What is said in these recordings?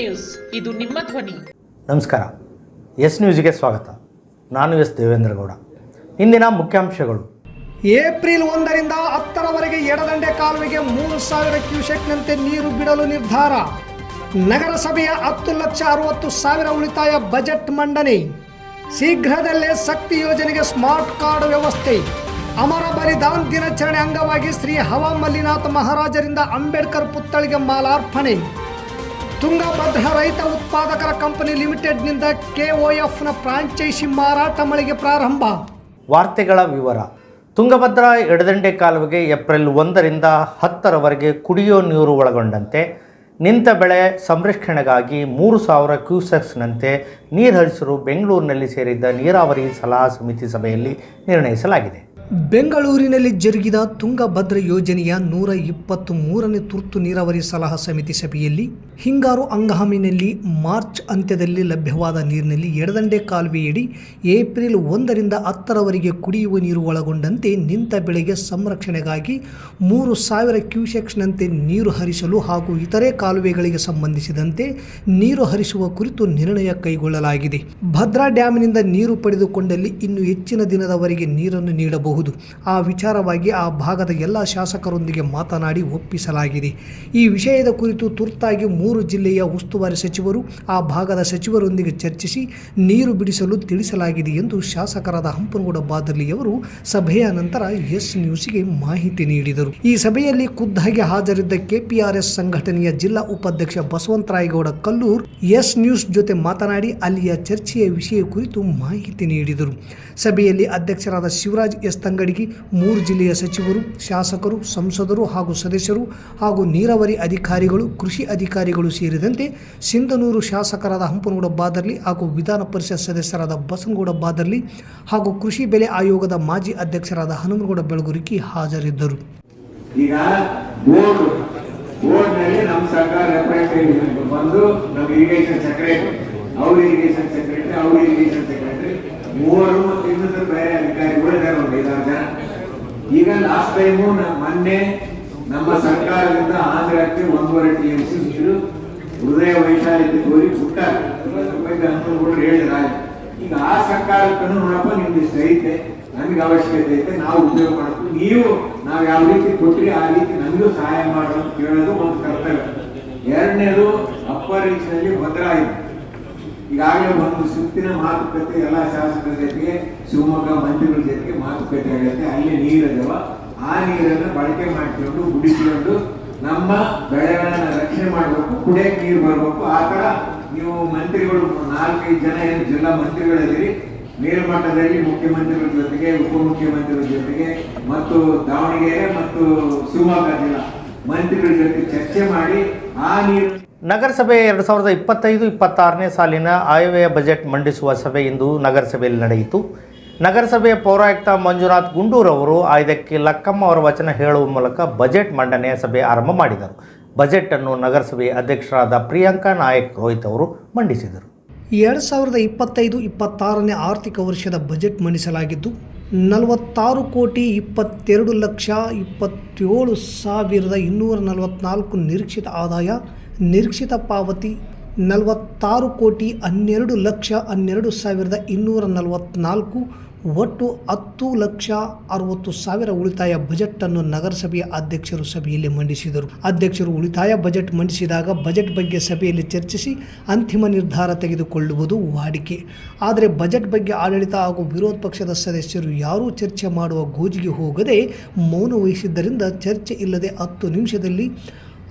News. ಇದು ನಿಮ್ಮ ಧ್ವನಿ. ನಮಸ್ಕಾರ. ಎಸ್ ನ್ಯೂಸ್ಗೆ ಸ್ವಾಗತ. ನಾನು ಎಸ್ ದೇವೇಂದ್ರಗೌಡ. ಇಂದಿನ ಮುಖ್ಯಾಂಶಗಳು. ಏಪ್ರಿಲ್ ಒಂದರಿಂದ ಹತ್ತರವರೆಗೆ ಎಡದಂಡೆ ಕಾಲುವೆಗೆ ಮೂರು ಸಾವಿರ ಕ್ಯೂಸೆಕ್ನಂತೆ ನೀರು ಬಿಡಲು ನಿರ್ಧಾರ. ನಗರಸಭೆಯ ಹತ್ತು ಲಕ್ಷ ಅರವತ್ತು ಸಾವಿರ ಉಳಿತಾಯ ಬಜೆಟ್ ಮಂಡನೆ. ಶೀಘ್ರದಲ್ಲೇ ಶಕ್ತಿ ಯೋಜನೆಗೆ ಸ್ಮಾರ್ಟ್ ಕಾರ್ಡ್ ವ್ಯವಸ್ಥೆ. ಅಮರ ಬಲಿದಾನ್ ದಿನಾಚರಣೆ ಅಂಗವಾಗಿ ಶ್ರೀ ಹವಾ ಮಲ್ಲಿನಾಥ ಮಹಾರಾಜರಿಂದ ಅಂಬೇಡ್ಕರ್ ಪುತ್ಥಳಿಗೆ ಮಾಲಾರ್ಪಣೆ. ತುಂಗಭದ್ರಾ ರೈತ ಉತ್ಪಾದಕರ ಕಂಪನಿ ಲಿಮಿಟೆಡ್ನಿಂದ ಕೆಒಎಫ್ನ ಫ್ರಾಂಚೈಸಿ ಮಾರಾಟ ಮಳಿಗೆ ಪ್ರಾರಂಭ. ವಾರ್ತೆಗಳ ವಿವರ. ತುಂಗಭದ್ರಾ ಎಡದಂಡೆ ಕಾಲುವೆಗೆ ಏಪ್ರಿಲ್ ಒಂದರಿಂದ ಹತ್ತರವರೆಗೆ ಕುಡಿಯೋ ನೀರು ಒಳಗೊಂಡಂತೆ. ನಿಂತ ಬೆಳೆ ಸಂರಕ್ಷಣೆಗಾಗಿ ಮೂರು ಸಾವಿರ ಕ್ಯೂಸೆಕ್ಸ್ನಂತೆ ನೀರು ಹರಿಸಲು ಬೆಂಗಳೂರಿನಲ್ಲಿ ಸೇರಿದ್ದ ನೀರಾವರಿ ಸಲಹಾ ಸಮಿತಿ ಸಭೆಯಲ್ಲಿ ನಿರ್ಣಯಿಸಲಾಗಿದೆ. ಬೆಂಗಳೂರಿನಲ್ಲಿ ಜರುಗಿದ ತುಂಗಭದ್ರಾ ಯೋಜನೆಯ ನೂರ ಇಪ್ಪತ್ತು ಮೂರನೇ ತುರ್ತು ನೀರಾವರಿ ಸಲಹಾ ಸಮಿತಿ ಸಭೆಯಲ್ಲಿ ಹಿಂಗಾರು ಅಂಗಾಮಿನಲ್ಲಿ ಮಾರ್ಚ್ ಅಂತ್ಯದಲ್ಲಿ ಲಭ್ಯವಾದ ನೀರಿನಲ್ಲಿ ಎಡದಂಡೆ ಕಾಲುವೆಯಡಿ ಏಪ್ರಿಲ್ ಒಂದರಿಂದ ಹತ್ತರವರೆಗೆ ಕುಡಿಯುವ ನೀರು ಒಳಗೊಂಡಂತೆ ನಿಂತ ಬೆಳೆಗೆ ಸಂರಕ್ಷಣೆಗಾಗಿ ಮೂರು ಸಾವಿರ ಕ್ಯೂಸೆಕ್ಸ್ನಂತೆ ನೀರು ಹರಿಸಲು ಹಾಗೂ ಇತರೆ ಕಾಲುವೆಗಳಿಗೆ ಸಂಬಂಧಿಸಿದಂತೆ ನೀರು ಹರಿಸುವ ಕುರಿತು ನಿರ್ಣಯ ಕೈಗೊಳ್ಳಲಾಗಿದೆ. ಭದ್ರಾ ಡ್ಯಾಮ್ನಿಂದ ನೀರು ಪಡೆದುಕೊಂಡಲ್ಲಿ ಇನ್ನು ಹೆಚ್ಚಿನ ದಿನದವರೆಗೆ ನೀರನ್ನು ನೀಡಬಹುದು. ಆ ವಿಚಾರವಾಗಿ ಆ ಭಾಗದ ಎಲ್ಲ ಶಾಸಕರೊಂದಿಗೆ ಮಾತನಾಡಿ ಒಪ್ಪಿಸಲಾಗಿದೆ. ಈ ವಿಷಯದ ಕುರಿತು ತುರ್ತಾಗಿ ಮೂರು ಜಿಲ್ಲೆಯ ಉಸ್ತುವಾರಿ ಸಚಿವರು, ಆ ಭಾಗದ ಸಚಿವರೊಂದಿಗೆ ಚರ್ಚಿಸಿ ನೀರು ಬಿಡಿಸಲು ತಿಳಿಸಲಾಗಿದೆ ಎಂದು ಶಾಸಕರಾದ ಹಂಪನಗೌಡ ಬಾದರ್ಲಿಯವರು ಸಭೆಯ ನಂತರ ಎಸ್ ನ್ಯೂಸ್ಗೆ ಮಾಹಿತಿ ನೀಡಿದರು. ಈ ಸಭೆಯಲ್ಲಿ ಖುದ್ದಾಗಿ ಹಾಜರಿದ್ದ ಕೆಪಿಆರ್ಎಸ್ ಸಂಘಟನೆಯ ಜಿಲ್ಲಾ ಉಪಾಧ್ಯಕ್ಷ ಬಸವಂತರಾಯಗೌಡ ಕಲ್ಲೂರ್ ಎಸ್ ನ್ಯೂಸ್ ಜೊತೆ ಮಾತನಾಡಿ ಅಲ್ಲಿಯ ಚರ್ಚೆಯ ವಿಷಯ ಕುರಿತು ಮಾಹಿತಿ ನೀಡಿದರು. ಸಭೆಯಲ್ಲಿ ಅಧ್ಯಕ್ಷರಾದ ಶಿವರಾಜ್ ಎಸ್ ತಂಗಡಿಗಿ ಮೂರು ಜಿಲ್ಲೆಯ ಸಚಿವರು, ಶಾಸಕರು, ಸಂಸದರು ಹಾಗೂ ಸದಸ್ಯರು ಹಾಗೂ ನೀರಾವರಿ ಅಧಿಕಾರಿಗಳು, ಕೃಷಿ ಅಧಿಕಾರಿಗಳು ಸೇರಿದಂತೆ ಸಿಂಧನೂರು ಶಾಸಕರಾದ ಹಂಪನಗೌಡ ಬಾದರ್ಲಿ ಹಾಗೂ ವಿಧಾನ ಪರಿಷತ್ ಸದಸ್ಯರಾದ ಬಸನಗೌಡ ಬಾದರ್ಲಿ ಹಾಗೂ ಕೃಷಿ ಬೆಲೆ ಆಯೋಗದ ಮಾಜಿ ಅಧ್ಯಕ್ಷರಾದ ಹನುಮನಗೌಡ ಬೆಳಗುರಿಕಿ ಹಾಜರಿದ್ದರು. ಈಗ ಬೋರ್ಡ್ ಬೋರ್ಡ್ನಲ್ಲಿ ನಮ್ಮ ಸರ್ಕಾರ ರೆಪ್ರೆಸೆಂಟೇಟಿವ್ ಬಂದು ನಮ್ಮ ಇರಿಗೇಷನ್ ಸೆಕ್ರೆಟರಿ ಅವ್ರ ಇರಿಗೇಷನ್ ಸೆಕ್ರೆಟರಿ ಅವ್ರ ಇರಿಗೇಷನ್ ಸೆಕ್ರೆಟರಿ ಮೂವರು ಇನ್ನೊಂದು ಬೇರೆ ಈಗ ಲಾಸ್ಟ್ ಟೈಮು ಮೊನ್ನೆ ನಮ್ಮ ಸರ್ಕಾರದಿಂದ ಆಂಧ್ರಕ್ಕೆ ಒಂದೂವರೆ ಟಿ ಎಂ ಸಿ ಇಷ್ಟು ಹೃದಯ ವೈಶಾಲ್ಯತೆ ಕೋರಿ ಪುಟ್ಟ ಅನುಕೂಲಗಳು ಹೇಳಿದ್ರೆ ಈಗ ಆ ಸರ್ಕಾರಕ್ಕೂ ನೋಡಪ್ಪ, ನಿಮ್ದು ಇಷ್ಟ ಐತೆ, ನಮ್ಗೆ ಅವಶ್ಯಕತೆ ಐತೆ, ನಾವು ಉಪಯೋಗ ಮಾಡಬೇಕು ನೀವು ನಾವು ಯಾವ ರೀತಿ ಕೊಟ್ರಿ ಆ ರೀತಿ ನಮಗೂ ಸಹಾಯ ಮಾಡೋದು ಕೇಳೋದು ಒಂದು ಕರ್ತವ್ಯ. ಎರಡನೇದು ಅಪ್ಪರ್ ಭದ್ರಾ ಇದೆ ಈಗಾಗಲೇ ಒಂದು ಸುತ್ತಿನ ಮಾತುಕತೆ ಎಲ್ಲ ಶಾಸಕರ ಜೊತೆಗೆ, ಶಿವಮೊಗ್ಗ ಮಂತ್ರಿಗಳ ಜೊತೆಗೆ ಮಾತುಕತೆ ಆಗುತ್ತೆ. ಅಲ್ಲಿ ನೀರಿದವ ಆ ನೀರನ್ನ ಬಳಕೆ ಮಾಡಿಕೊಂಡು ಗುಡಿಸಿಕೊಂಡು ನಮ್ಮ ಬೆಳೆಗಳನ್ನ ರಕ್ಷಣೆ ಮಾಡಬೇಕು, ಕುಡಿಯಕ್ಕೆ ನೀರು ಬರಬೇಕು. ಆ ತರ ನೀವು ಮಂತ್ರಿಗಳು ನಾಲ್ಕೈದು ಜನ ಏನು ಜಿಲ್ಲಾ ಮಂತ್ರಿಗಳಿದ್ದೀರಿ ಮೇಲ್ಮಟ್ಟದಲ್ಲಿ ಮುಖ್ಯಮಂತ್ರಿಗಳ ಜೊತೆಗೆ, ಉಪಮುಖ್ಯಮಂತ್ರಿಗಳ ಜೊತೆಗೆ, ಮತ್ತು ದಾವಣಗೆರೆ ಮತ್ತು ಶಿವಮೊಗ್ಗ ಜಿಲ್ಲಾ ಮಂತ್ರಿಗಳ ಜೊತೆ ಚರ್ಚೆ ಮಾಡಿ ಆ ನೀರು ನಗರಸಭೆ ಎರಡು ಸಾವಿರದ ಇಪ್ಪತ್ತೈದು, ಇಪ್ಪತ್ತಾರನೇ ಸಾಲಿನ ಆಯವ್ಯಯ ಬಜೆಟ್ ಮಂಡಿಸುವ ಸಭೆ ಇಂದು ನಗರಸಭೆಯಲ್ಲಿ ನಡೆಯಿತು. ನಗರಸಭೆಯ ಪೌರಾಯುಕ್ತ ಮಂಜುನಾಥ್ ಗುಂಡೂರ್ ಅವರು ಆಯ್ದಕ್ಕೆ ಲಕ್ಕಮ್ಮ ಅವರ ವಚನ ಹೇಳುವ ಮೂಲಕ ಬಜೆಟ್ ಮಂಡನೆಯ ಸಭೆ ಆರಂಭ ಮಾಡಿದರು. ಬಜೆಟ್ ಅನ್ನು ನಗರಸಭೆಯ ಅಧ್ಯಕ್ಷರಾದ ಪ್ರಿಯಾಂಕಾ ನಾಯಕ್ ರೋಹಿತ್ ಅವರು ಮಂಡಿಸಿದರು. ಎರಡು ಸಾವಿರದ ಇಪ್ಪತ್ತೈದು, ಇಪ್ಪತ್ತಾರನೇ ಆರ್ಥಿಕ ವರ್ಷದ ಬಜೆಟ್ ಮಂಡಿಸಲಾಗಿದ್ದು, ನಲವತ್ತಾರು ಕೋಟಿ ಇಪ್ಪತ್ತೆರಡು ಲಕ್ಷ ಇಪ್ಪತ್ತೇಳು ಸಾವಿರದ ಇನ್ನೂರ ನಲವತ್ತ್ನಾಲ್ಕು ನಿರೀಕ್ಷಿತ ಆದಾಯ ನಿರೀಕ್ಷಿತ ಪಾವತಿ ನಲವತ್ತಾರು ಕೋಟಿ ಹನ್ನೆರಡು ಲಕ್ಷ ಹನ್ನೆರಡು ಸಾವಿರದ ಇನ್ನೂರ ನಲವತ್ತ್ನಾಲ್ಕು ಒಟ್ಟು ಹತ್ತು ಲಕ್ಷ ಅರವತ್ತು ಸಾವಿರ ಉಳಿತಾಯ ಬಜೆಟನ್ನು ನಗರಸಭೆಯ ಅಧ್ಯಕ್ಷರು ಸಭೆಯಲ್ಲಿ ಮಂಡಿಸಿದರು. ಅಧ್ಯಕ್ಷರು ಉಳಿತಾಯ ಬಜೆಟ್ ಮಂಡಿಸಿದಾಗ ಬಜೆಟ್ ಬಗ್ಗೆ ಸಭೆಯಲ್ಲಿ ಚರ್ಚಿಸಿ ಅಂತಿಮ ನಿರ್ಧಾರ ತೆಗೆದುಕೊಳ್ಳುವುದು ವಾಡಿಕೆ. ಆದರೆ ಬಜೆಟ್ ಬಗ್ಗೆ ಆಡಳಿತ ಹಾಗೂ ವಿರೋಧ ಪಕ್ಷದ ಸದಸ್ಯರು ಯಾರೂ ಚರ್ಚೆ ಮಾಡುವ ಗೋಜಿಗೆ ಹೋಗದೆ ಮೌನ ವಹಿಸಿದ್ದರಿಂದ ಚರ್ಚೆ ಇಲ್ಲದೆ ಹತ್ತು ನಿಮಿಷದಲ್ಲಿ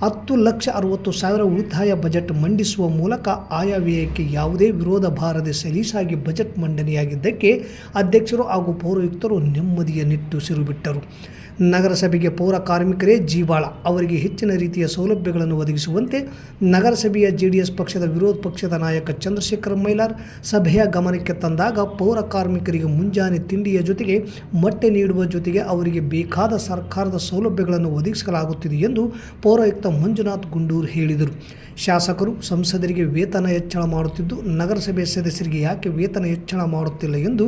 ಹತ್ತು ಲಕ್ಷ ಅರವತ್ತು ಸಾವಿರ ಉಳಿತಾಯ ಬಜೆಟ್ ಮಂಡಿಸುವ ಮೂಲಕ ಆಯಾ ವ್ಯಯಕ್ಕೆ ಯಾವುದೇ ವಿರೋಧ ಬಾರದೆ ಸಲೀಸಾಗಿ ಬಜೆಟ್ ಮಂಡನೆಯಾಗಿದ್ದಕ್ಕೆ ಅಧ್ಯಕ್ಷರು ಹಾಗೂ ಪೌರಯುಕ್ತರು ನೆಮ್ಮದಿಯ ನಿಟ್ಟುಸಿರು ಬಿಟ್ಟರು. ನಗರಸಭೆಗೆ ಪೌರ ಕಾರ್ಮಿಕರೇ ಜೀವಾಳ. ಅವರಿಗೆ ಹೆಚ್ಚಿನ ರೀತಿಯ ಸೌಲಭ್ಯಗಳನ್ನು ಒದಗಿಸುವಂತೆ ನಗರಸಭೆಯ ಜೆಡಿಎಸ್ ಪಕ್ಷದ ವಿರೋಧ ಪಕ್ಷದ ನಾಯಕ ಚಂದ್ರಶೇಖರ ಮೈಲಾರ್ ಸಭೆಯ ಗಮನಕ್ಕೆ ತಂದಾಗ ಪೌರ ಕಾರ್ಮಿಕರಿಗೆ ಮುಂಜಾನೆ ತಿಂಡಿಯ ಜೊತೆಗೆ ಮೊಟ್ಟೆ ನೀಡುವ ಜೊತೆಗೆ ಅವರಿಗೆ ಬೇಕಾದ ಸರ್ಕಾರದ ಸೌಲಭ್ಯಗಳನ್ನು ಒದಗಿಸಲಾಗುತ್ತಿದೆ ಎಂದು ಪೌರಾಯುಕ್ತ ಮಂಜುನಾಥ್ ಗುಂಡೂರು ಹೇಳಿದರು. ಶಾಸಕರು ಸಂಸದರಿಗೆ ವೇತನ ಹೆಚ್ಚಳ ಮಾಡುತ್ತಿದ್ದು, ನಗರಸಭೆ ಸದಸ್ಯರಿಗೆ ಯಾಕೆ ವೇತನ ಹೆಚ್ಚಳ ಮಾಡುತ್ತಿಲ್ಲ ಎಂದು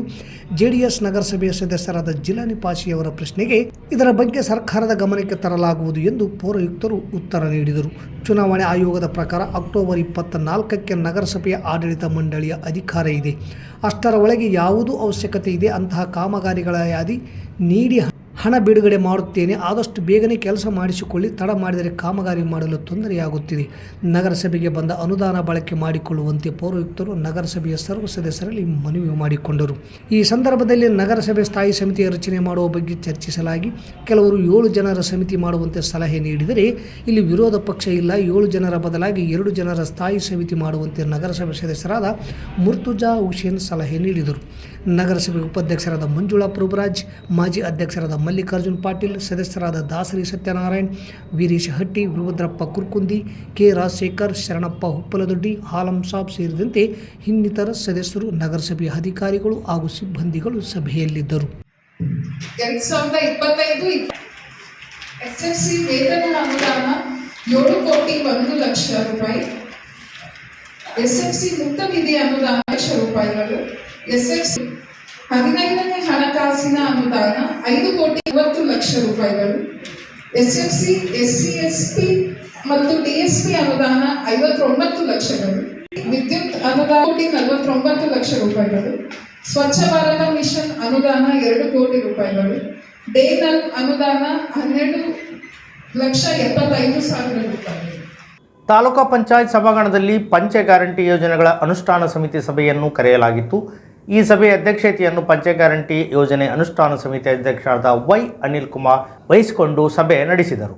ಜೆಡಿಎಸ್ ನಗರಸಭೆಯ ಸದಸ್ಯರಾದ ಜಿಲಾನಿ ಪಾಶಿಯವರ ಪ್ರಶ್ನೆಗೆ ಇದರ ಬಗ್ಗೆ ಸರ್ಕಾರದ ಗಮನಕ್ಕೆ ತರಲಾಗುವುದು ಎಂದು ಪೌರಾಯುಕ್ತರು ಉತ್ತರ ನೀಡಿದರು. ಚುನಾವಣೆ ಆಯೋಗದ ಪ್ರಕಾರ ಅಕ್ಟೋಬರ್ ಇಪ್ಪತ್ತ ನಾಲ್ಕಕ್ಕೆ ನಗರಸಭೆಯ ಆಡಳಿತ ಮಂಡಳಿಯ ಅಧಿಕಾರ ಇದೆ. ಅಷ್ಟರ ಒಳಗೆ ಯಾವುದು ಅವಶ್ಯಕತೆ ಇದೆ. ಅಂತಹ ಕಾಮಗಾರಿಗಳ ಯಾದಿ ನೀಡಿ ಹಣ ಬಿಡುಗಡೆ ಮಾಡುತ್ತೇನೆ. ಆದಷ್ಟು ಬೇಗನೆ ಕೆಲಸ ಮಾಡಿಸಿಕೊಳ್ಳಿ. ತಡ ಮಾಡಿದರೆ ಕಾಮಗಾರಿ ಮಾಡಲು ತೊಂದರೆಯಾಗುತ್ತಿದೆ. ನಗರಸಭೆಗೆ ಬಂದ ಅನುದಾನ ಬಳಕೆ ಮಾಡಿಕೊಳ್ಳುವಂತೆ ಪೌರಯುಕ್ತರು ನಗರಸಭೆಯ ಸರ್ವ ಸದಸ್ಯರಲ್ಲಿ ಮನವಿ ಮಾಡಿಕೊಂಡರು. ಈ ಸಂದರ್ಭದಲ್ಲಿ ನಗರಸಭೆ ಸ್ಥಾಯಿ ಸಮಿತಿ ರಚನೆ ಮಾಡುವ ಬಗ್ಗೆ ಚರ್ಚಿಸಲಾಗಿ ಕೆಲವರು ಏಳು ಜನರ ಸಮಿತಿ ಮಾಡುವಂತೆ ಸಲಹೆ ನೀಡಿದರೆ ಇಲ್ಲಿ ವಿರೋಧ ಪಕ್ಷ ಇಲ್ಲ. ಏಳು ಜನರ ಬದಲಾಗಿ ಎರಡು ಜನರ ಸ್ಥಾಯಿ ಸಮಿತಿ ಮಾಡುವಂತೆ ನಗರಸಭೆ ಸದಸ್ಯರಾದ ಮುರ್ತುಜಾ ಹುಸೇನ್ ಸಲಹೆ ನೀಡಿದರು. ನಗರಸಭೆ ಉಪಾಧ್ಯಕ್ಷರಾದ ಮಂಜುಳಾ ಪ್ರಭುರಾಜ್, ಮಾಜಿ ಅಧ್ಯಕ್ಷರಾದ ಮಲ್ಲಿಕಾರ್ಜುನ್ ಪಾಟೀಲ್, ಸದಸ್ಯರಾದ ದಾಸರಿ ಸತ್ಯನಾರಾಯಣ್, ವೀರೇಶ್ ಹಟ್ಟಿ ವೀರಭದ್ರಪ್ಪ ಕುರ್ಕುಂದಿ, ಕೆ ರಾಜಶೇಖರ್, ಶರಣಪ್ಪ ಹುಪ್ಪಲದೊಡ್ಡಿ, ಹಾಲಂ ಸಾಬ್ ಸೇರಿದಂತೆ ಇನ್ನಿತರ ಸದಸ್ಯರು ನಗರಸಭೆಯ ಅಧಿಕಾರಿಗಳು ಹಾಗೂ ಸಿಬ್ಬಂದಿಗಳು ಸಭೆಯಲ್ಲಿದ್ದರು. ಏಳು ಕೋಟಿ ಒಂದು ಲಕ್ಷ ರೂಪಾಯಿ, ಎಸ್ ಎಫ್ ಸಿ ಮುಕ್ತ ನಿಧಿ ಅನುದಾನ ಲಕ್ಷ ರೂಪಾಯಿಗಳು ಎಸ್ ಎಫ್ ಸಿ ಹದಿನೈದನೇ ಹಣಕಾಸಿನ ಅನುದಾನ ಐದು ಕೋಟಿ ಐವತ್ತು ಲಕ್ಷ ರೂಪಾಯಿಗಳು. S F S C S P ಮತ್ತು ಡಿಎಸ್ಪಿ ಅನುದಾನ ಐವತ್ತೊಂಬತ್ತು ಲಕ್ಷಗಳು. ವಿದ್ಯುತ್ ಅನುದಾನ ಕೋಟಿ ನಲವತ್ತೊಂಬತ್ತು ಲಕ್ಷ ರೂಪಾಯಿಗಳು. ಸ್ವಚ್ಛ ಭಾರತ ಮಿಷನ್ ಅನುದಾನ ಎರಡು ಕೋಟಿ ರೂಪಾಯಿಗಳು. ಡೇ ನಲ್ ಅನುದಾನ ಹನ್ನೆರಡು ಲಕ್ಷ ಎಪ್ಪತ್ತೈದು ಸಾವಿರ ರೂಪಾಯಿಗಳು. ತಾಲೂಕಾ ಪಂಚಾಯತ್ ಸಭಾಂಗಣದಲ್ಲಿ ಪಂಚ ಗ್ಯಾರಂಟಿ ಯೋಜನೆಗಳ ಅನುಷ್ಠಾನ ಸಮಿತಿ ಸಭೆಯನ್ನು ಕರೆಯಲಾಗಿತ್ತು. ಈ ಸಭೆಯ ಅಧ್ಯಕ್ಷತೆಯನ್ನು ಪಂಚೆ ಗ್ಯಾರಂಟಿ ಯೋಜನೆ ಅನುಷ್ಠಾನ ಸಮಿತಿ ಅಧ್ಯಕ್ಷರಾದ ವೈ ಅನಿಲ್ ಕುಮಾರ್ ವಹಿಸಿಕೊಂಡು ಸಭೆ ನಡೆಸಿದರು.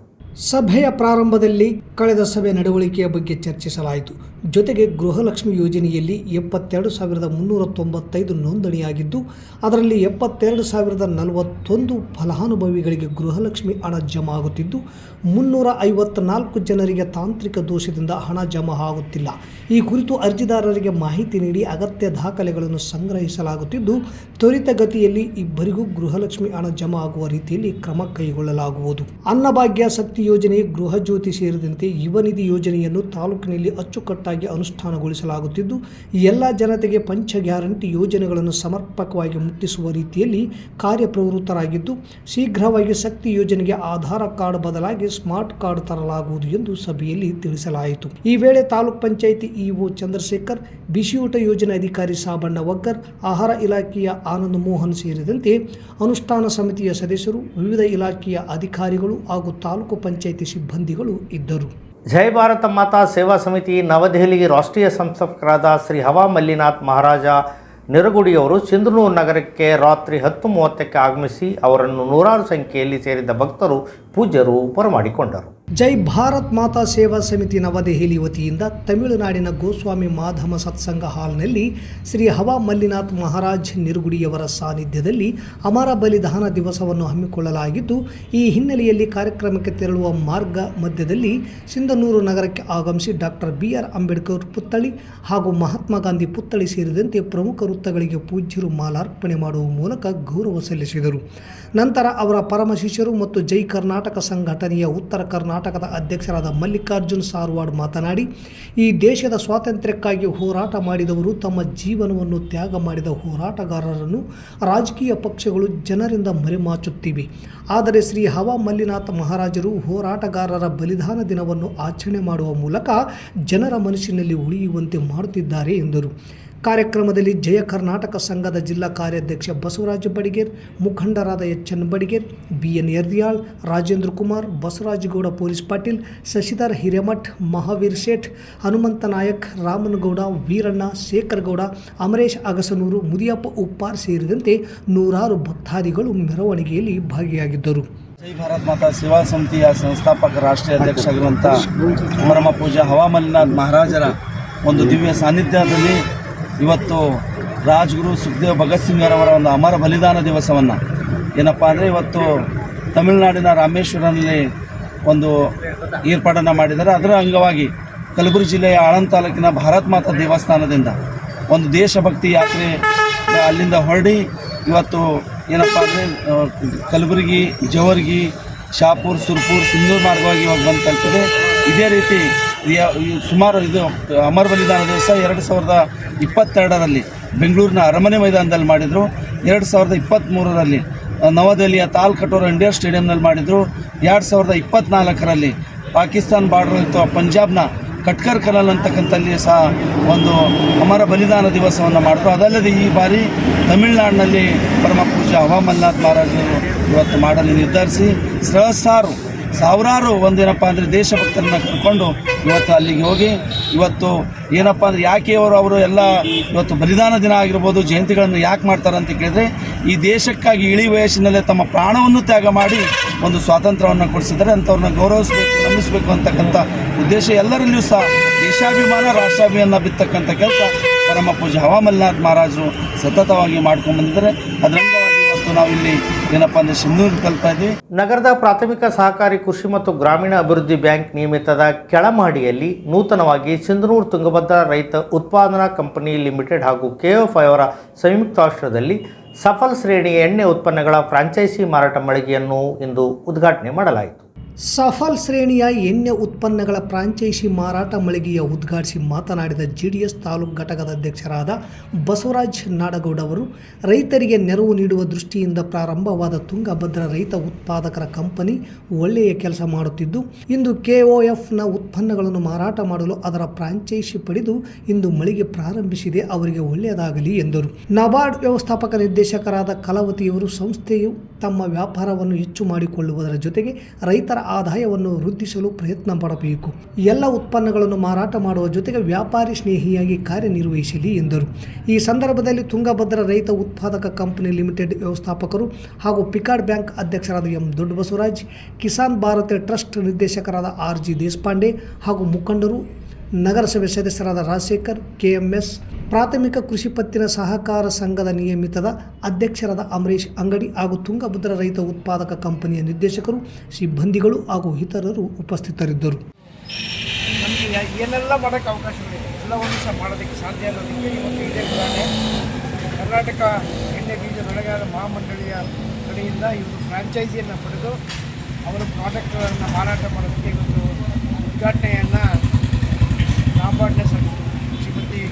ಸಭೆಯ ಪ್ರಾರಂಭದಲ್ಲಿ ಕಳೆದ ಸಭೆ ನಡವಳಿಕೆಯ ಬಗ್ಗೆ ಚರ್ಚಿಸಲಾಯಿತು. ಜೊತೆಗೆ ಗೃಹಲಕ್ಷ್ಮಿ ಯೋಜನೆಯಲ್ಲಿ ಎಪ್ಪತ್ತೆರಡು ಸಾವಿರದ ಮುನ್ನೂರ ತೊಂಬತ್ತೈದು ನೋಂದಣಿಯಾಗಿದ್ದು, ಅದರಲ್ಲಿ ಎಪ್ಪತ್ತೆರಡು ಸಾವಿರದ ನಲವತ್ತೊಂದು ಫಲಾನುಭವಿಗಳಿಗೆ ಗೃಹಲಕ್ಷ್ಮಿ ಹಣ ಜಮಾ ಆಗುತ್ತಿದ್ದು ಮುನ್ನೂರ ಐವತ್ನಾಲ್ಕು ಜನರಿಗೆ ತಾಂತ್ರಿಕ ದೋಷದಿಂದ ಹಣ ಜಮಾ ಆಗುತ್ತಿಲ್ಲ. ಈ ಕುರಿತು ಅರ್ಜಿದಾರರಿಗೆ ಮಾಹಿತಿ ನೀಡಿ ಅಗತ್ಯ ದಾಖಲೆಗಳನ್ನು ಸಂಗ್ರಹಿಸಲಾಗುತ್ತಿದ್ದು, ತ್ವರಿತಗತಿಯಲ್ಲಿ ಇಬ್ಬರಿಗೂ ಗೃಹಲಕ್ಷ್ಮಿ ಹಣ ಜಮಾ ಆಗುವ ರೀತಿಯಲ್ಲಿ ಕ್ರಮ ಕೈಗೊಳ್ಳಲಾಗುವುದು. ಅನ್ನಭಾಗ್ಯ ಶಕ್ತಿ ಯೋಜನೆ, ಗೃಹ ಜ್ಯೋತಿ ಸೇರಿದಂತೆ ಯುವ ನಿಧಿ ಯೋಜನೆಯನ್ನು ತಾಲೂಕಿನಲ್ಲಿ ಅಚ್ಚುಕಟ್ಟಾಗಿ ಅನುಷ್ಠಾನಗೊಳಿಸಲಾಗುತ್ತಿದ್ದು, ಎಲ್ಲ ಜನತೆಗೆ ಪಂಚ ಗ್ಯಾರಂಟಿ ಯೋಜನೆಗಳನ್ನು ಸಮರ್ಪಕವಾಗಿ ಮುಟ್ಟಿಸುವ ರೀತಿಯಲ್ಲಿ ಕಾರ್ಯಪ್ರವೃತ್ತರಾಗಿದ್ದು, ಶೀಘ್ರವಾಗಿ ಶಕ್ತಿ ಯೋಜನೆಗೆ ಆಧಾರ ಕಾರ್ಡ್ ಬದಲಾಗಿ ಸ್ಮಾರ್ಟ್ ಕಾರ್ಡ್ ತರಲಾಗುವುದು ಎಂದು ಸಭೆಯಲ್ಲಿ ತಿಳಿಸಲಾಯಿತು. ಈ ವೇಳೆ ತಾಲೂಕ್ ಪಂಚಾಯಿತಿ ಇಒ ಚಂದ್ರಶೇಖರ್, ಬಿಸಿಯೂಟ ಯೋಜನೆ ಅಧಿಕಾರಿ ಸಾಬಣ್ಣ ವಗ್ಗರ್ ಆಹಾರ ಇಲಾಖೆಯ ಆನಂದ್ ಮೋಹನ್ ಸೇರಿದಂತೆ ಅನುಷ್ಠಾನ ಸಮಿತಿಯ ಸದಸ್ಯರು, ವಿವಿಧ ಇಲಾಖೆಯ ಅಧಿಕಾರಿಗಳು ಹಾಗೂ ತಾಲೂಕು ಪಂಚಾಯಿತಿ ಸಿಬ್ಬಂದಿಗಳು ಇದ್ದರು. ಜೈ ಭಾರತ ಮಾತಾ ಸೇವಾ ಸಮಿತಿ ನವದೆಹಲಿ ರಾಷ್ಟ್ರೀಯ ಸಂಸ್ಥಾಪಕರಾದ ಶ್ರೀ ಹವಾ ಮಲ್ಲಿನಾಥ್ ಮಹಾರಾಜ ನಿರಗುಡಿಯವರು ಸಿಂಧನೂರು ನಗರಕ್ಕೆ ರಾತ್ರಿ ಹತ್ತು ಮೂವತ್ತಕ್ಕೆ ಆಗಮಿಸಿ ಅವರನ್ನು ನೂರಾರು ಸಂಖ್ಯೆಯಲ್ಲಿ ಸೇರಿದ್ದ ಭಕ್ತರು ಪೂಜ್ಯರು ಬರಮಾಡಿಕೊಂಡರು ಜೈ ಭಾರತ್ ಮಾತಾ ಸೇವಾ ಸಮಿತಿ ನವದೆಹಲಿ ವತಿಯಿಂದ ತಮಿಳುನಾಡಿನ ಗೋಸ್ವಾಮಿ ಮಾಧಮ ಸತ್ಸಂಗ ಹಾಲ್ನಲ್ಲಿ ಶ್ರೀ ಹವಾ ಮಲ್ಲಿನಾಥ್ ಮಹಾರಾಜ್ ನಿರುಗುಡಿಯವರ ಸಾನ್ನಿಧ್ಯದಲ್ಲಿ ಅಮರ ಬಲಿದಾನ ದಿವಸವನ್ನು ಹಮ್ಮಿಕೊಳ್ಳಲಾಗಿದ್ದು, ಈ ಹಿನ್ನೆಲೆಯಲ್ಲಿ ಕಾರ್ಯಕ್ರಮಕ್ಕೆ ತೆರಳುವ ಮಾರ್ಗ ಮಧ್ಯದಲ್ಲಿ ಸಿಂಧನೂರು ನಗರಕ್ಕೆ ಆಗಮಿಸಿ ಡಾಕ್ಟರ್ ಬಿ ಆರ್ ಅಂಬೇಡ್ಕರ್ ಪುತ್ಥಳಿ ಹಾಗೂ ಮಹಾತ್ಮ ಗಾಂಧಿ ಪುತ್ಥಳಿ ಸೇರಿದಂತೆ ಪ್ರಮುಖ ವೃತ್ತಗಳಿಗೆ ಪೂಜ್ಯರು ಮಾಲಾರ್ಪಣೆ ಮಾಡುವ ಮೂಲಕ ಗೌರವ ಸಲ್ಲಿಸಿದರು. ನಂತರ ಅವರ ಪರಮ ಶಿಷ್ಯರು ಮತ್ತು ಜೈ ಕರ್ನಾಟಕ ಸಂಘಟನೆಯ ಉತ್ತರ ಕರ್ನಾಟಕದ ಅಧ್ಯಕ್ಷರಾದ ಮಲ್ಲಿಕಾರ್ಜುನ್ ಸಾರ್ವಾಡ್ ಮಾತನಾಡಿ, ಈ ದೇಶದ ಸ್ವಾತಂತ್ರ್ಯಕ್ಕಾಗಿ ಹೋರಾಟ ಮಾಡಿದವರು ತಮ್ಮ ಜೀವನವನ್ನು ತ್ಯಾಗ ಮಾಡಿದ ಹೋರಾಟಗಾರರನ್ನು ರಾಜಕೀಯ ಪಕ್ಷಗಳು ಜನರಿಂದ ಮರೆಮಾಚುತ್ತಿವೆ. ಆದರೆ ಶ್ರೀ ಹವಾ ಮಲ್ಲಿನಾಥ ಮಹಾರಾಜರು ಹೋರಾಟಗಾರರ ಬಲಿದಾನ ದಿನವನ್ನು ಆಚರಣೆ ಮಾಡುವ ಮೂಲಕ ಜನರ ಮನಸ್ಸಿನಲ್ಲಿ ಉಳಿಯುವಂತೆ ಮಾಡುತ್ತಿದ್ದಾರೆ ಎಂದರು. ಕಾರ್ಯಕ್ರಮದಲ್ಲಿ ಜಯ ಕರ್ನಾಟಕ ಸಂಘದ ಜಿಲ್ಲಾ ಕಾರ್ಯಾಧ್ಯಕ್ಷ ಬಸವರಾಜ ಬಡಿಗೇರ್, ಮುಖಂಡರಾದ H N Badiger, B N Yardiyal Rajendra Kumar Basavarajagouda police Patil, Shashidhar Hiremath, Mahaveer Sheth, Hanumantha Nayak Ramanagouda Veeranna Shekhargouda Amaresh Agasanuru, Mudiyappa Uppar ಸೇರಿದಂತೆ ನೂರಾರು ಭಕ್ತಾದಿಗಳು ಮೆರವಣಿಗೆಯಲ್ಲಿ ಭಾಗಿಯಾಗಿದ್ದರು. ಜೈ ಭಾರತ್ ಮಾತಾ ಸೇವಾ ಸಮಿತಿಯ ಸಂಸ್ಥಾಪಕ, ರಾಷ್ಟ್ರೀಯ ಅಧ್ಯಕ್ಷರಾಗಿರುವಂಥ ಪರಮ ಪೂಜಾ ಹವಾಮಲ್ಲಿನಾಥ್ ಮಹಾರಾಜರ ಒಂದು ದಿವ್ಯ ಸಾನ್ನಿಧ್ಯದಲ್ಲಿ ಇವತ್ತು ರಾಜ್ಗುರು ಸುಖದೇವ್ ಭಗತ್ ಸಿಂಗರವರ ಒಂದು ಅಮರ ಬಲಿದಾನ ದಿವಸವನ್ನು. ಏನಪ್ಪ ಅಂದರೆ ಇವತ್ತು ತಮಿಳುನಾಡಿನ ರಾಮೇಶ್ವರನಲ್ಲಿ ಒಂದು ಏರ್ಪಾಡನ್ನು ಮಾಡಿದ್ದಾರೆ. ಅದರ ಅಂಗವಾಗಿ ಕಲಬುರಗಿ ಜಿಲ್ಲೆಯ ಆಳಂದ ತಾಲೂಕಿನ ಭಾರತ್ ಮಾತಾ ದೇವಸ್ಥಾನದಿಂದ ಒಂದು ದೇಶಭಕ್ತಿ ಯಾತ್ರೆ ಅಲ್ಲಿಂದ ಹೊರಡಿ ಇವತ್ತು ಏನಪ್ಪ ಅಂದರೆ ಕಲಬುರಗಿ, ಜವರ್ಗಿ, ಶಾಪುರ್, ಸುರ್ಪುರ್, ಸಿಂಧೂರು ಮಾರ್ಗವಾಗಿ ಇವಾಗ ಬಂದು ತಲುಪಿದೆ. ಇದೇ ರೀತಿ ಸುಮಾರು ಇದು, ಅಮರ ಬಲಿದಾನ ದಿವಸ ಎರಡು ಸಾವಿರದ ಇಪ್ಪತ್ತೆರಡರಲ್ಲಿ ಬೆಂಗಳೂರಿನ ಅರಮನೆ ಮೈದಾನದಲ್ಲಿ ಮಾಡಿದರು. ಎರಡು ಸಾವಿರದ ಇಪ್ಪತ್ತ್ಮೂರರಲ್ಲಿ ನವದೆಹಲಿಯ ತಾಲ್ ಇಂಡಿಯಾ ಸ್ಟೇಡಿಯಂನಲ್ಲಿ ಮಾಡಿದರು. ಎರಡು ಸಾವಿರದ ಇಪ್ಪತ್ತ್ನಾಲ್ಕರಲ್ಲಿ ಪಾಕಿಸ್ತಾನ್ ಬಾರ್ಡರ್ ಅಥವಾ ಪಂಜಾಬ್ನ ಕಟ್ಕರ್ ಕಲಲ್ ಅಂತಕ್ಕಂಥಲ್ಲಿ ಸಹ ಒಂದು ಅಮರ ಬಲಿದಾನ ದಿವಸವನ್ನು ಮಾಡಿದ್ರು. ಅದಲ್ಲದೆ ಈ ಬಾರಿ ತಮಿಳುನಾಡಿನಲ್ಲಿ ಪರಮ ಪೂಜಾ ಹವಾಮಲ್ನಾಥ್ ಮಹಾರಾಜರು ಇವತ್ತು ಮಾಡಲು ನಿರ್ಧರಿಸಿ ಸಹಸ್ರಾರು ಸಾವಿರಾರು ಒಂದೇನಪ್ಪ ಅಂದರೆ ದೇಶಭಕ್ತರನ್ನ ಕರ್ಕೊಂಡು ಇವತ್ತು ಅಲ್ಲಿಗೆ ಹೋಗಿ, ಇವತ್ತು ಏನಪ್ಪ ಅಂದರೆ ಯಾಕೆ ಅವರು ಅವರು ಎಲ್ಲ ಇವತ್ತು ಬಲಿದಾನ ದಿನ ಆಗಿರ್ಬೋದು, ಜಯಂತಿಗಳನ್ನು ಯಾಕೆ ಮಾಡ್ತಾರೆ ಅಂತ ಕೇಳಿದ್ರೆ, ಈ ದೇಶಕ್ಕಾಗಿ ಇಳಿ ವಯಸ್ಸಿನಲ್ಲೇ ತಮ್ಮ ಪ್ರಾಣವನ್ನು ತ್ಯಾಗ ಮಾಡಿ ಒಂದು ಸ್ವಾತಂತ್ರ್ಯವನ್ನು ಕೊಡಿಸಿದ್ದಾರೆ. ಅಂಥವ್ರನ್ನ ಗೌರವಿಸಬೇಕು ನಂಬಿಸಬೇಕು ಅಂತಕ್ಕಂಥ ಉದ್ದೇಶ ಎಲ್ಲರಲ್ಲಿಯೂ ಸಹ ದೇಶಾಭಿಮಾನ, ರಾಷ್ಟ್ರಾಭಿಮಾನ ಬಿತ್ತಕ್ಕಂಥ ಕೆಲಸ ಪರಮ ಪೂಜೆ ಹವಾಮಲ್ನಾಥ್ ಮಹಾರಾಜರು ಸತತವಾಗಿ ಮಾಡ್ಕೊಂಡು ಬಂದಿದ್ದಾರೆ. ಅದರಂಗವಾಗಿ ಇವತ್ತು ನಾವಿಲ್ಲಿ ಏನಪ್ಪ ನಗರದ ಪ್ರಾಥಮಿಕ ಸಹಕಾರಿ ಕೃಷಿ ಮತ್ತು ಗ್ರಾಮೀಣ ಅಭಿವೃದ್ಧಿ ಬ್ಯಾಂಕ್ ನಿಯಮಿತದ ಕೆಳಮಹಡಿಯಲ್ಲಿ ನೂತನವಾಗಿ ಸಿಂಧನೂರು ತುಂಗಭದ್ರಾ ರೈತ ಉತ್ಪಾದನಾ ಕಂಪನಿ ಲಿಮಿಟೆಡ್ ಹಾಗೂ ಕೆಎಫ್ ಅವರ ಸಂಯುಕ್ತಾಶ್ರಯದಲ್ಲಿ ಸಫಲ್ ಶ್ರೇಣಿಯ ಎಣ್ಣೆ ಉತ್ಪನ್ನಗಳ ಫ್ರಾಂಚೈಸಿ ಮಾರಾಟ ಮಳಿಗೆಯನ್ನು ಇಂದು ಉದ್ಘಾಟನೆ ಮಾಡಲಾಯಿತು. ಸಫಲ್ ಶ್ರೇಣಿಯ ಎಣ್ಣೆ ಉತ್ಪನ್ನಗಳ ಫ್ರಾಂಚೈಸಿ ಮಾರಾಟ ಮಳಿಗೆಯ ಉದ್ಘಾಟಿಸಿ ಮಾತನಾಡಿದ ಜೆಡಿಎಸ್ ತಾಲೂಕು ಘಟಕದ ಅಧ್ಯಕ್ಷರಾದ ಬಸವರಾಜ್ ನಾಡಗೌಡ ಅವರು, ರೈತರಿಗೆ ನೆರವು ನೀಡುವ ದೃಷ್ಟಿಯಿಂದ ಪ್ರಾರಂಭವಾದ ತುಂಗಭದ್ರಾ ರೈತ ಉತ್ಪಾದಕರ ಕಂಪನಿ ಒಳ್ಳೆಯ ಕೆಲಸ ಮಾಡುತ್ತಿದ್ದು, ಇಂದು ಕೆಒಎಫ್ನ ಉತ್ಪನ್ನಗಳನ್ನು ಮಾರಾಟ ಮಾಡಲು ಅದರ ಫ್ರಾಂಚೈಸಿ ಪಡೆದು ಇಂದು ಮಳಿಗೆ ಪ್ರಾರಂಭಿಸಿದೆ, ಅವರಿಗೆ ಒಳ್ಳೆಯದಾಗಲಿ ಎಂದರು. ನಬಾರ್ಡ್ ವ್ಯವಸ್ಥಾಪಕ ನಿರ್ದೇಶಕರಾದ ಕಲಾವತಿಯವರು ಸಂಸ್ಥೆಯು ತಮ್ಮ ವ್ಯಾಪಾರವನ್ನು ಹೆಚ್ಚು ಮಾಡಿಕೊಳ್ಳುವುದರ ಜೊತೆಗೆ ರೈತರ ಆದಾಯವನ್ನು ವೃದ್ಧಿಸಲು ಪ್ರಯತ್ನ ಪಡಬೇಕು. ಎಲ್ಲ ಉತ್ಪನ್ನಗಳನ್ನು ಮಾರಾಟ ಮಾಡುವ ಜೊತೆಗೆ ವ್ಯಾಪಾರಿ ಸ್ನೇಹಿಯಾಗಿ ಕಾರ್ಯನಿರ್ವಹಿಸಲಿ, ಎಂದರು. ಈ ಸಂದರ್ಭದಲ್ಲಿ ತುಂಗಭದ್ರ ರೈತ ಉತ್ಪಾದಕ ಕಂಪನಿ ಲಿಮಿಟೆಡ್ ವ್ಯವಸ್ಥಾಪಕರು ಹಾಗೂ ಪಿಕಾರ್ಡ್ ಬ್ಯಾಂಕ್ ಅಧ್ಯಕ್ಷರಾದ ಎಂ. ದೊಡ್ಡ ಬಸವರಾಜ್ ಕಿಸಾನ್ ಭಾರತ ಟ್ರಸ್ಟ್ ನಿರ್ದೇಶಕರಾದ ಆರ್. ಜಿ. ದೇಶಪಾಂಡೆ ಹಾಗೂ ಮುಖಂಡರು, ನಗರಸಭೆ ಸದಸ್ಯರಾದ ರಾಜಶೇಖರ್ ಕೆಎಂಎಸ್ ಪ್ರಾಥಮಿಕ ಕೃಷಿ ಪತ್ತಿನ ಸಹಕಾರ ಸಂಘದ ನಿಯಮಿತದ ಅಧ್ಯಕ್ಷರಾದ ಅಮರೀಶ್ ಅಂಗಡಿ ಹಾಗೂ ತುಂಗಭದ್ರ ರೈತ ಉತ್ಪಾದಕ ಕಂಪನಿಯ ನಿರ್ದೇಶಕರು, ಸಿಬ್ಬಂದಿಗಳು ಹಾಗೂ ಇತರರು ಉಪಸ್ಥಿತರಿದ್ದರು. ನಮಗೆ ಏನೆಲ್ಲ ಮಾಡೋಕ್ಕೆ ಅವಕಾಶಗಳಿದೆ ಎಲ್ಲವನ್ನು ಸಹ ಮಾಡೋದಕ್ಕೆ ಸಾಧ್ಯ ಅನ್ನೋದಕ್ಕೆ ಇವತ್ತು ಇದೇ ಉದಾಹರಣೆ ಕರ್ನಾಟಕ ಎಣ್ಣೆ ಬೀಜ ಬೆಳೆಗಾರ ಮಹಾಮಂಡಳಿಯ ಕಡೆಯಿಂದ ಇವರು ಫ್ರಾಂಚೈಸಿಯನ್ನು ಪಡೆದು ಅವರ ಪ್ರಾಡಕ್ಟ್ಗಳನ್ನು ಮಾರಾಟ ಮಾಡೋದಕ್ಕೆ ಇವತ್ತು ಉದ್ಘಾಟನೆಯನ್ನು ನಾಬಾರ್ಡ್ನ ಶ್ರೀಮತಿ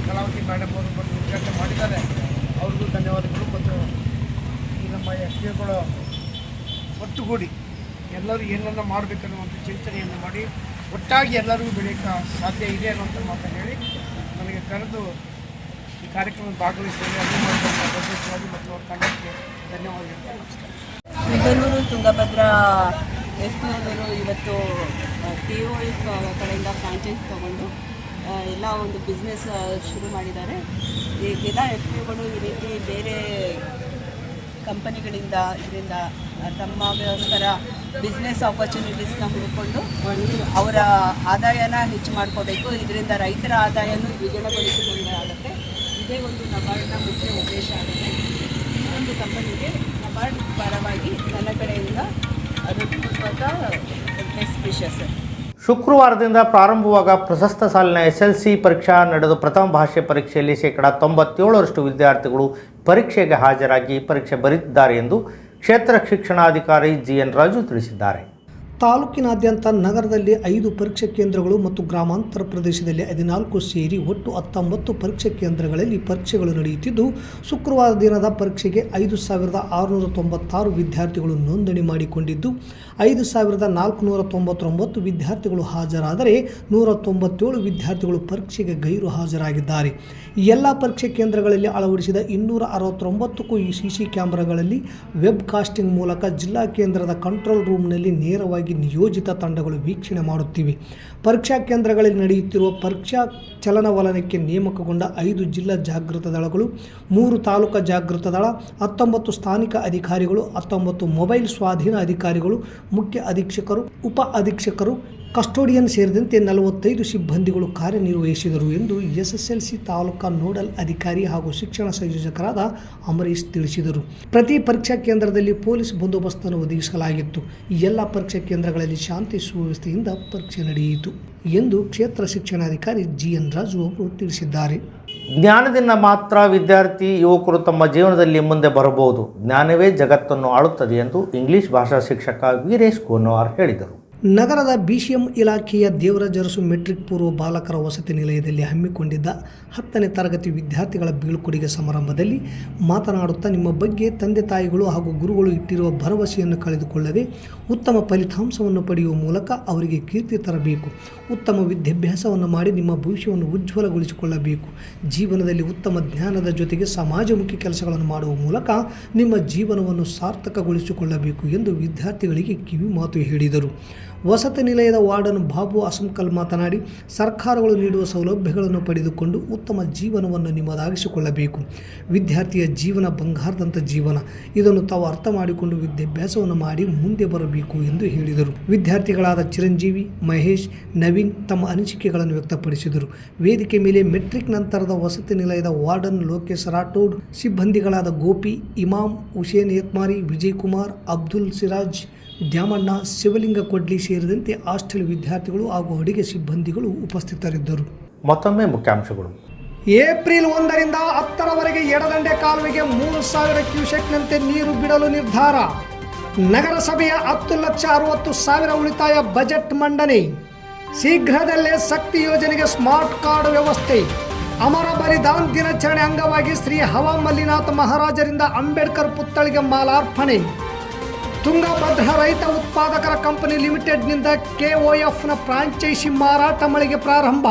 ಕಲಾವತಿ ಮೇಡಮ್ ಅವರು ಬಂದು ಉದ್ಘಾಟನೆ ಮಾಡಿದ್ದಾರೆ. ಅವ್ರಿಗೂ ಧನ್ಯವಾದಗಳು ಮತ್ತು ಈ ನಮ್ಮ ಎಸ್ ಎಗಳು ಒಟ್ಟುಗೂಡಿ ಎಲ್ಲರೂ ಏನನ್ನ ಮಾಡಬೇಕನ್ನುವಂಥ ಚಿಂತನೆಯನ್ನು ಮಾಡಿ ಒಟ್ಟಾಗಿ ಎಲ್ಲರಿಗೂ ಬೆಳೆಯೋಕ್ಕೆ ಸಾಧ್ಯ ಇದೆ ಅನ್ನೋಂಥ ಮಾತು ಹೇಳಿ ನನಗೆ ಕರೆದು ಈ ಕಾರ್ಯಕ್ರಮದ ಭಾಗವಹಿಸಿದರೆ ಮತ್ತು ಅವ್ರ ತಂಡಕ್ಕೆ ಧನ್ಯವಾದ ನಮಸ್ಕಾರ. ಸಿಂಧನೂರು ತುಂಗಭದ್ರಾ ಎಸ್ ಇವತ್ತು ಟಿ ಒ ಎಸ್ ಕಡೆಯಿಂದ ಫ್ರಾಂಚೈಸ್ ತೊಗೊಂಡು ಎಲ್ಲ ಒಂದು ಬಿಸ್ನೆಸ್ ಶುರು ಮಾಡಿದ್ದಾರೆ. ಎಲ್ಲ ಎಫ್ ಪಿಗಳು ಈ ರೀತಿ ಬೇರೆ ಕಂಪನಿಗಳಿಂದ ಇದರಿಂದ ತಮ್ಮಗೋಸ್ಕರ ಬಿಸ್ನೆಸ್ ಆಪರ್ಚುನಿಟೀಸ್ನ ಹುಡುಕೊಂಡು ಅವರ ಆದಾಯನ ಹೆಚ್ಚು ಮಾಡ್ಕೋಬೇಕು. ಇದರಿಂದ ರೈತರ ಆದಾಯನೂ ದ್ವಿಗುಣಗೊಳಿಸಿದಂಗೆ ಆಗುತ್ತೆ ಇದೇ ಒಂದು ನಬಾರ್ಡ್ನ ಮುಖ್ಯ ಉದ್ದೇಶ ಆಗುತ್ತೆ ಈ ಒಂದು ಕಂಪನಿಗೆ ನಬಾರ್ಡ್ ಪರವಾಗಿ ನನ್ನ ಕಡೆಯಿಂದ ಅದು ಬೆಸ್ಟ್ ವಿಶಸ್ ಶುಕ್ರವಾರದಿಂದ ಪ್ರಾರಂಭವಾಗ ಪ್ರಶಸ್ತ ಸಾಲಿನ ಎಸ್ ಎಲ್ ಸಿ ಪರೀಕ್ಷಾ ನಡೆದು ಪ್ರಥಮ ಭಾಷೆ ಪರೀಕ್ಷೆಯಲ್ಲಿ ಶೇಕಡ ತೊಂಬತ್ತೇಳರಷ್ಟು ವಿದ್ಯಾರ್ಥಿಗಳು ಪರೀಕ್ಷೆಗೆ ಹಾಜರಾಗಿ ಪರೀಕ್ಷೆ ಬರೆದಿದ್ದಾರೆ ಎಂದು ಕ್ಷೇತ್ರ ಶಿಕ್ಷಣಾಧಿಕಾರಿ ಜಿ ಎನ್ ರಾಜು ತಿಳಿಸಿದ್ದಾರೆ. ತಾಲೂಕಿನಾದ್ಯಂತ ನಗರದಲ್ಲಿ ಐದು ಪರೀಕ್ಷಾ ಕೇಂದ್ರಗಳು ಮತ್ತು ಗ್ರಾಮಾಂತರ ಪ್ರದೇಶದಲ್ಲಿ ಹದಿನಾಲ್ಕು ಸೇರಿ ಒಟ್ಟು ಹತ್ತೊಂಬತ್ತು ಪರೀಕ್ಷಾ ಕೇಂದ್ರಗಳಲ್ಲಿ ಪರೀಕ್ಷೆಗಳು ನಡೆಯುತ್ತಿದ್ದು, ಶುಕ್ರವಾರ ದಿನದ ಪರೀಕ್ಷೆಗೆ ಐದು ಸಾವಿರದ ಆರುನೂರ ತೊಂಬತ್ತಾರು ವಿದ್ಯಾರ್ಥಿಗಳು ನೋಂದಣಿ ಮಾಡಿಕೊಂಡಿದ್ದು, ಐದು ಸಾವಿರದ ನಾಲ್ಕುನೂರ ತೊಂಬತ್ತೊಂಬತ್ತು ವಿದ್ಯಾರ್ಥಿಗಳು ಹಾಜರಾದರೆ ನೂರ ತೊಂಬತ್ತೇಳು ವಿದ್ಯಾರ್ಥಿಗಳು ಪರೀಕ್ಷೆಗೆ ಗೈರು ಹಾಜರಾಗಿದ್ದಾರೆ. ಎಲ್ಲ ಪರೀಕ್ಷಾ ಕೇಂದ್ರಗಳಲ್ಲಿ ಅಳವಡಿಸಿದ ಇನ್ನೂರ ಅರವತ್ತೊಂಬತ್ತಕ್ಕೂ ಈ ಸಿ ಸಿ ಕ್ಯಾಮ್ರಾಗಳಲ್ಲಿ ವೆಬ್ ಕಾಸ್ಟಿಂಗ್ ಮೂಲಕ ಜಿಲ್ಲಾ ಕೇಂದ್ರದ ಕಂಟ್ರೋಲ್ ರೂಮ್ನಲ್ಲಿ ನೇರವಾಗಿ ನಿಯೋಜಿತ ತಂಡಗಳು ವೀಕ್ಷಣೆ ಮಾಡುತ್ತಿವೆ. ಪರೀಕ್ಷಾ ಕೇಂದ್ರಗಳಲ್ಲಿ ನಡೆಯುತ್ತಿರುವ ಪರೀಕ್ಷಾ ಚಲನವಲನಕ್ಕೆ ನೇಮಕಗೊಂಡ ಐದು ಜಿಲ್ಲಾ ಜಾಗೃತ ದಳಗಳು, ಮೂರು ತಾಲೂಕಾ ಜಾಗೃತ ದಳ, ಹತ್ತೊಂಬತ್ತು ಸ್ಥಾನಿಕ ಅಧಿಕಾರಿಗಳು, ಹತ್ತೊಂಬತ್ತು ಮೊಬೈಲ್ ಸ್ವಾಧೀನ ಅಧಿಕಾರಿಗಳು, ಮುಖ್ಯ ಅಧೀಕ್ಷಕರು, ಉಪ ಅಧೀಕ್ಷಕರು ಕಸ್ಟೋಡಿಯನ್ ಸೇರಿದಂತೆ ನಲವತ್ತೈದು ಸಿಬ್ಬಂದಿಗಳು ಕಾರ್ಯನಿರ್ವಹಿಸಿದರು ಎಂದು ಎಸ್ಎಸ್ಎಲ್ಸಿ ತಾಲೂಕಾ ನೋಡಲ್ ಅಧಿಕಾರಿ ಹಾಗೂ ಶಿಕ್ಷಣ ಸಂಯೋಜಕರಾದ ಅಮರೀಶ್ ತಿಳಿಸಿದರು. ಪ್ರತಿ ಪರೀಕ್ಷಾ ಕೇಂದ್ರದಲ್ಲಿ ಪೊಲೀಸ್ ಬಂದೋಬಸ್ತನ್ನು ಒದಗಿಸಲಾಗಿತ್ತು. ಎಲ್ಲ ಪರೀಕ್ಷಾ ಕೇಂದ್ರಗಳಲ್ಲಿ ಶಾಂತಿ ಸುವ್ಯವಸ್ಥೆಯಿಂದ ಪರೀಕ್ಷೆ ನಡೆಯಿತು ಎಂದು ಕ್ಷೇತ್ರ ಶಿಕ್ಷಣಾಧಿಕಾರಿ ಜಿ ಎನ್ ರಾಜು ಅವರು ತಿಳಿಸಿದ್ದಾರೆ. ಜ್ಞಾನದಿಂದ ಮಾತ್ರ ವಿದ್ಯಾರ್ಥಿ, ಯುವಕರು ತಮ್ಮ ಜೀವನದಲ್ಲಿ ಮುಂದೆ ಬರಬಹುದು. ಜ್ಞಾನವೇ ಜಗತ್ತನ್ನು ಆಳುತ್ತದೆ ಎಂದು ಇಂಗ್ಲಿಷ್ ಭಾಷಾ ಶಿಕ್ಷಕ ವೀರೇಶ್ ಕೋನವಾರ್ ಹೇಳಿದರು. ನಗರದ ಬಿ ಸಿ ಎಂ ಇಲಾಖೆಯ ದೇವರಾಜರಸು ಮೆಟ್ರಿಕ್ ಪೂರ್ವ ಬಾಲಕರ ವಸತಿ ನಿಲಯದಲ್ಲಿ ಹಮ್ಮಿಕೊಂಡಿದ್ದ ಹತ್ತನೇ ತರಗತಿ ವಿದ್ಯಾರ್ಥಿಗಳ ಬೀಳ್ಕೊಡುಗೆ ಸಮಾರಂಭದಲ್ಲಿ ಮಾತನಾಡುತ್ತಾ ನಿಮ್ಮ ಬಗ್ಗೆ ತಂದೆ ತಾಯಿಗಳು ಹಾಗೂ ಗುರುಗಳು ಇಟ್ಟಿರುವ ಭರವಸೆಯನ್ನು ಕಳೆದುಕೊಳ್ಳದೆ ಉತ್ತಮ ಫಲಿತಾಂಶವನ್ನು ಪಡೆಯುವ ಮೂಲಕ ಅವರಿಗೆ ಕೀರ್ತಿ ತರಬೇಕು. ಉತ್ತಮ ವಿದ್ಯಾಭ್ಯಾಸವನ್ನು ಮಾಡಿ ನಿಮ್ಮ ಭವಿಷ್ಯವನ್ನು ಉಜ್ವಲಗೊಳಿಸಿಕೊಳ್ಳಬೇಕು. ಜೀವನದಲ್ಲಿ ಉತ್ತಮ ಜ್ಞಾನದ ಜೊತೆಗೆ ಸಮಾಜಮುಖಿ ಕೆಲಸಗಳನ್ನು ಮಾಡುವ ಮೂಲಕ ನಿಮ್ಮ ಜೀವನವನ್ನು ಸಾರ್ಥಕಗೊಳಿಸಿಕೊಳ್ಳಬೇಕು ಎಂದು ವಿದ್ಯಾರ್ಥಿಗಳಿಗೆ ಕಿವಿ ಮಾತು ಹೇಳಿದರು. ವಸತಿ ನಿಲಯದ ವಾರ್ಡನ್ ಬಾಬು ಅಸಂಕಲ್ ಮಾತನಾಡಿ, ಸರ್ಕಾರಗಳು ನೀಡುವ ಸೌಲಭ್ಯಗಳನ್ನು ಪಡೆದುಕೊಂಡು ಉತ್ತಮ ಜೀವನವನ್ನು ನಿಮ್ಮದಾಗಿಸಿಕೊಳ್ಳಬೇಕು ವಿದ್ಯಾರ್ಥಿಯ ಜೀವನ ಬಂಗಾರದಂಥ ಜೀವನ. ಇದನ್ನು ತಾವು ಅರ್ಥ ಮಾಡಿಕೊಂಡು ವಿದ್ಯಾಭ್ಯಾಸವನ್ನು ಮಾಡಿ ಮುಂದೆ ಬರಬೇಕು ಎಂದು ಹೇಳಿದರು. ವಿದ್ಯಾರ್ಥಿಗಳಾದ ಚಿರಂಜೀವಿ, ಮಹೇಶ್, ನವೀನ್ ತಮ್ಮ ಅನಿಸಿಕೆಗಳನ್ನು ವ್ಯಕ್ತಪಡಿಸಿದರು. ವೇದಿಕೆ ಮೇಲೆ ಮೆಟ್ರಿಕ್ ನಂತರದ ವಸತಿ ನಿಲಯದ ವಾರ್ಡನ್ ಲೋಕೇಶ್ ರಾಠೋಡ್, ಸಿಬ್ಬಂದಿಗಳಾದ ಗೋಪಿ, ಇಮಾಮ್ ಹುಸೇನ್ ಯತ್ಮಾರಿ, ವಿಜಯ್ ಕುಮಾರ್, ಅಬ್ದುಲ್ ಸಿರಾಜ್ ದ್ಯಾಮಣ್ಣ ಶಿವಲಿಂಗ ಕೊಡ್ಲಿ ಸೇರಿದಂತೆ ಹಾಸ್ಟೆಲ್ ವಿದ್ಯಾರ್ಥಿಗಳು ಹಾಗೂ ಅಡುಗೆ ಸಿಬ್ಬಂದಿಗಳು ಉಪಸ್ಥಿತರಿದ್ದರು. ಮತ್ತೊಮ್ಮೆ ಮುಖ್ಯಾಂಶಗಳು. ಏಪ್ರಿಲ್ ಒಂದರಿಂದ ಹತ್ತರವರೆಗೆ ಎಡದಂಡೆ ಕಾಲುವೆಗೆ ಮೂರು ಸಾವಿರ ಕ್ಯೂಸೆಕ್ನಂತೆ ನೀರು ಬಿಡಲು ನಿರ್ಧಾರ. ನಗರಸಭೆಯ ಹತ್ತು ಲಕ್ಷ ಅರವತ್ತು ಸಾವಿರ ಉಳಿತಾಯ ಬಜೆಟ್ ಮಂಡನೆ. ಶೀಘ್ರದಲ್ಲೇ ಶಕ್ತಿ ಯೋಜನೆಗೆ ಸ್ಮಾರ್ಟ್ ಕಾರ್ಡ್ ವ್ಯವಸ್ಥೆ. ಅಮರ ಬಲಿದಾನ್ ದಿನಾಚರಣೆ ಅಂಗವಾಗಿ ಶ್ರೀ ಹವಾ ಮಲ್ಲಿನಾಥ ಮಹಾರಾಜರಿಂದ ಅಂಬೇಡ್ಕರ್ ಪುತ್ಥಳಿಗೆ ಮಾಲಾರ್ಪಣೆ. ತುಂಗಭದ್ರಾ ರೈತ ಉತ್ಪಾದಕರ ಕಂಪನಿ ಲಿಮಿಟೆಡ್ನಿಂದ ಕೆಒಎಫ್ನ ಫ್ರಾಂಚೈಸಿ ಮಾರಾಟ ಮಳಿಗೆ ಪ್ರಾರಂಭ.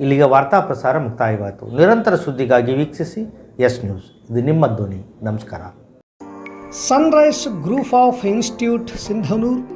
ಇಲ್ಲಿಗೆ ವಾರ್ತಾ ಪ್ರಸಾರ ಮುಕ್ತಾಯವಾಯಿತು. ನಿರಂತರ ಸುದ್ದಿಗಾಗಿ ವೀಕ್ಷಿಸಿ ಎಸ್ ನ್ಯೂಸ್. ಇದು ನಿಮ್ಮ ಧ್ವನಿ. ನಮಸ್ಕಾರ. Sunrise group of institute Sindhanur.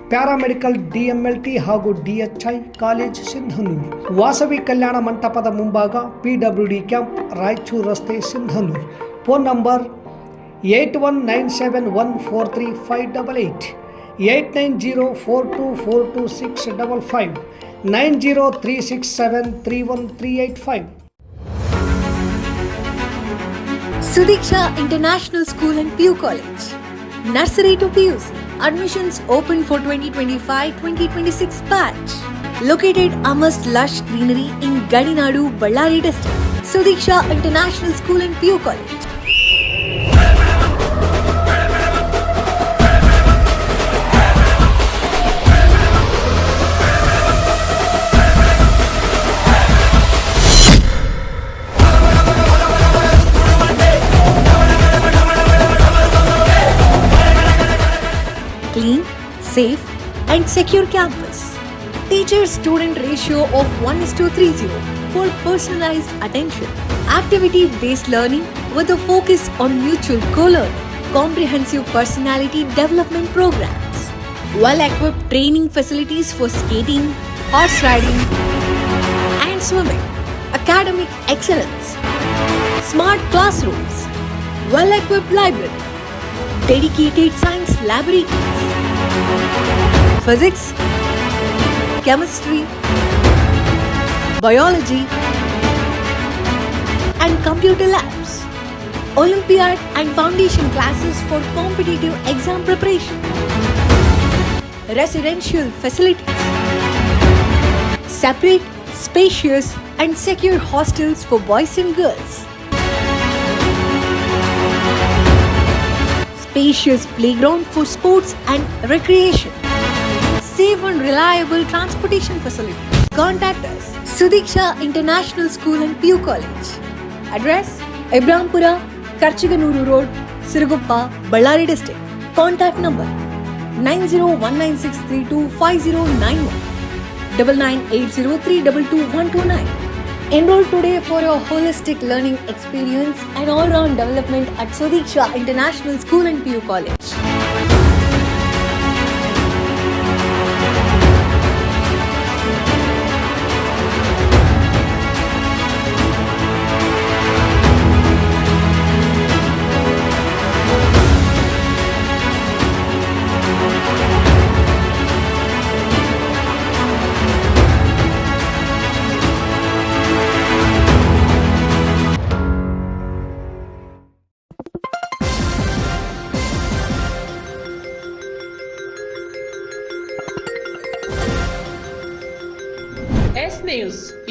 paramedical DMLT ಹಾಗೂ ಡಿಎಚ್ಐ ಕಾಲೇಜ್ ಸಿಂಧನೂರು. ವಾಸವಿ ಕಲ್ಯಾಣ ಮಂಟಪದ ಮುಂಭಾಗ ಪಿಡಬ್ಲ್ಯೂಡಿ ಕ್ಯಾಂಪ್, ರಾಯಚೂರು ರಸ್ತೆ Sindhanuru. Phone number eight one nine seven one four three five double eight eight nine zero four two four two six double five, nine zero three six seven three one three eight five. Sudiksha international school and P U college, nursery to P U PUC. Admissions open for 2025-2026 batch. Located amidst lush greenery in Gadinadu, Ballari district. Sudiksha International School and PU College. Safe, and secure campus. Teacher student ratio of 1 is to 30 for personalized attention. Activity based learning with a focus on mutual co learning. Comprehensive personality development programs. Well equipped training facilities for skating, horse riding, and swimming. Academic excellence. Smart classrooms. Well equipped library dedicated science laboratories, physics, chemistry, biology, and computer labs, Olympiad and foundation classes for competitive exam preparation, residential facilities, separate, spacious, and secure hostels for boys and girls. spacious playground for sports and recreation, safe and reliable transportation facility. Contact us Sudiksha International School and Pew College. Address Ibrahimpura, Karchiganuru Road, Siruguppa, Ballari District. Contact number 90196325091 998032229. Enroll today for your holistic learning experience and all-round development at Sodiksha International School and PU College.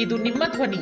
ಇದು ನಿಮ್ಮ ಧ್ವನಿ.